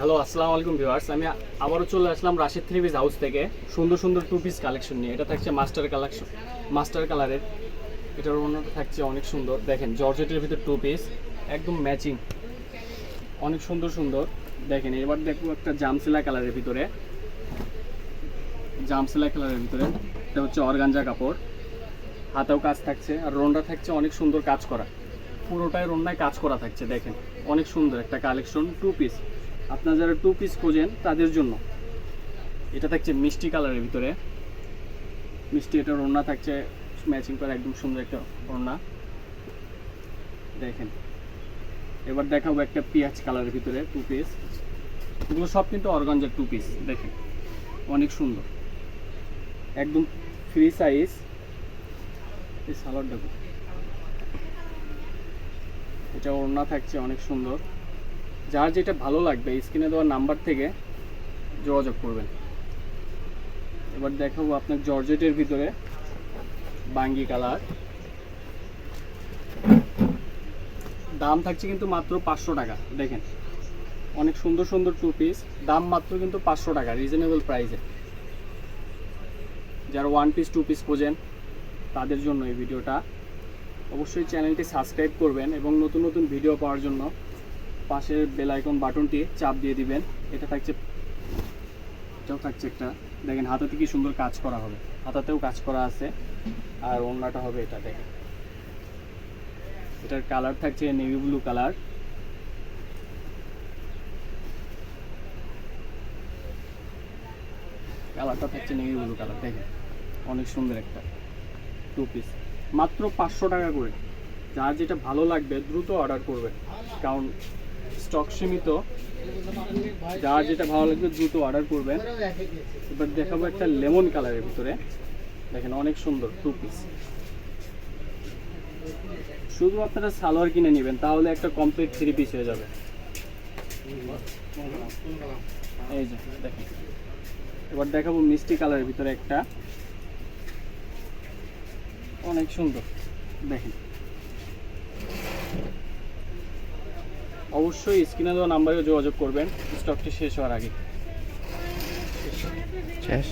Hello আসসালামু আলাইকুম viewers. আমি আবারও চলে আসলাম রাশিদ থ্রি পিস হাউস থেকে। সুন্দর সুন্দর টু পিস কালেকশন নিয়ে। এটা থাকছে মাস্টার কালেকশন মাস্টার কালারের এটার অন্যটা থাকছে অনেক সুন্দর। দেখেন, জর্জেটের ভিতর টু পিস একদম ম্যাচিং অনেক সুন্দর সুন্দর। দেখেন, এবার দেখব একটা জামসিলা কালারের ভিতরে। জামসিলা কালারের ভিতরে। এটা হচ্ছে অর্গানজা কাপড়। হাতেও কাজ থাকছে আর রোনটা থাকছে অনেক সুন্দর কাজ করা। পুরোটাই রোনায় কাজ করা থাকছে, দেখেন। অনেক সুন্দর একটা কালেকশন টু পিস আপনারা যারা টু পিস খোঁজেন, তাদের জন্য। এটা থাকছে মিষ্টি কালারের ভিতরে। মিষ্টি এটা রোনা থাকছে ম্যাচিং করে একদম সুন্দর একটা রোনা দেখেন। এবার দেখাবো একটা পেঁয়াজ কালারের ভিতরে টু পিস এগুলো সব কিন্তু অর্গানজার টু পিস দেখেন। অনেক সুন্দর। একদম ফ্রি সাইজ এই সালোয়ার দেখো এটা ওড়না থাকছে, অনেক সুন্দর। যার যেটা ভালো লাগবে স্ক্রিনে দেওয়ার নাম্বার থেকে যোগাযোগ করবেন। এবার দেখাবো আপনার জর্জেটের ভিতরে বাঙ্গি কালার দাম থাকছে কিন্তু মাত্র পাঁচশো টাকা, দেখেন। অনেক সুন্দর সুন্দর টু পিস দাম মাত্র কিন্তু পাঁচশো টাকা রিজনেবল প্রাইসে যারা ওয়ান পিস টু পিস খোঁজেন, তাদের জন্য এই ভিডিওটা অবশ্যই চ্যানেলটি সাবস্ক্রাইব করবেন এবং নতুন নতুন ভিডিও পাওয়ার জন্য পাশের বেল আইকন বাটনটি চাপ দিয়ে দিবেন। এটা থাকছে এটাও থাকছে একটা। দেখেন, হাতাতে কি সুন্দর কাজ করা হবে। হাতাতেও কাজ করা আছে। আর অন্যটা হবে এটা, দেখেন। এটার কালার থাকছে নেভি ব্লু কালার কালারটা থাকছে নেভি ব্লু কালার দেখেন। অনেক সুন্দর একটা। টু পিস মাত্র পাঁচশো টাকা করে। যার যেটা ভালো লাগবে, দ্রুত অর্ডার করবেন। কারণ স্টক সীমিত। যার যেটা ভালো লাগবে দ্রুত অর্ডার করবেন। এবার দেখাবো একটা লেমন কালারের ভিতরে। দেখেন অনেক সুন্দর টু পিস শুধু আপনারা সালোয়ার কিনে নেবেন, তাহলে একটা কমপ্লিট থ্রি পিস হয়ে যাবে। এই যে, দেখেন। এবার দেখাবো মিষ্টি কালারের ভিতরে একটা। অনেক সুন্দর, দেখেন। অবশ্যই স্ক্রিনে দেওয়া নাম্বারে যোগাযোগ করবেন। স্টকটি শেষ হওয়ার আগে। শেষ।